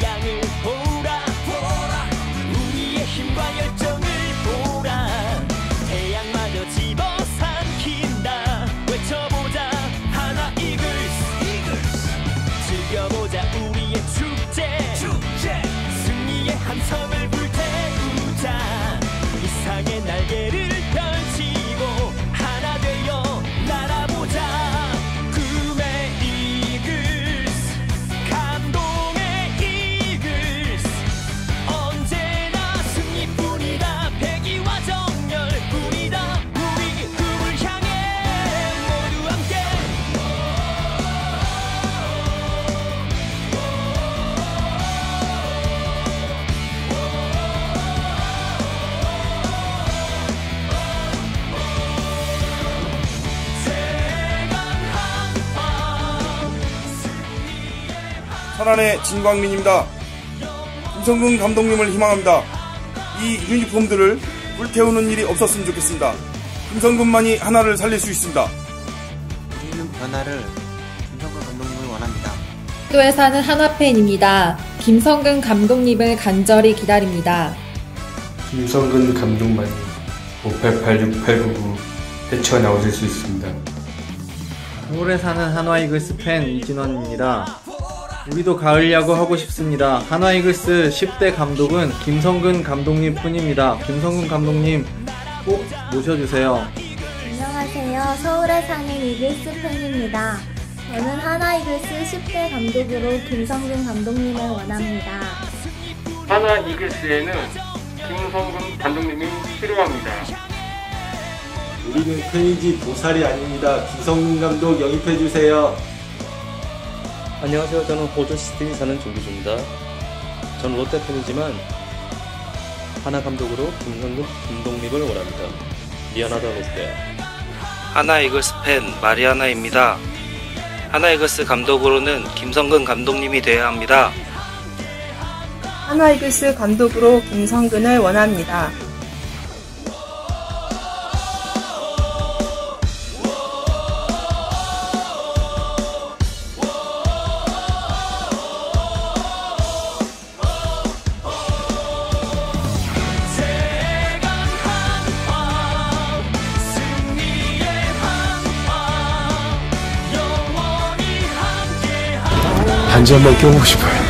태양 천안의 진광민입니다. 김성근 감독님을 희망합니다. 이 유니폼들을 불태우는 일이 없었으면 좋겠습니다. 김성근만이 하나를 살릴 수 있습니다. 우리는 변화를 김성근 감독님을 원합니다. 도에 사는 한화 팬입니다. 김성근 감독님을 간절히 기다립니다. 김성근 감독만이 5886-899 헤쳐나오실 수 있습니다. 서울에 사는 한화 이글스 팬 이진원입니다. 우리도 가을 야구 하고 싶습니다. 한화 이글스 10대 감독은 김성근 감독님 뿐입니다. 김성근 감독님 꼭 모셔주세요. 안녕하세요. 서울에 사는 이글스 팬입니다. 저는 하나 이글스 10대 감독으로 김성근 감독님을 원합니다. 하나 이글스에는 김성근 감독님이 필요합니다. 우리는 팬이지 보살이 아닙니다. 김성근 감독 영입해주세요. 안녕하세요. 저는 호주 시드니 사는 조기주입니다. 저는 롯데 팬이지만 하나 감독으로 김성근 감독님을 원합니다. 미안하다 롯데. 하나 이글스 팬 마리아나입니다. 하나 이글스 감독으로는 김성근 감독님이 되어야 합니다. 하나 이글스 감독으로 김성근을 원합니다. 반지 한번 껴보고 싶어요.